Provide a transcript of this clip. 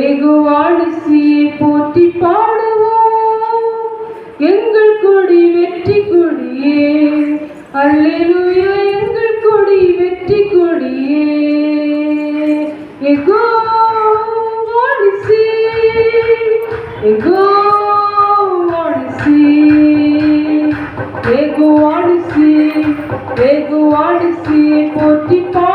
எகுவாடிசி போற்றி பாடுவோம் எங்கள் கொடி வெற்றி கொடியே வெகுவாடு சீர் போற்றி பா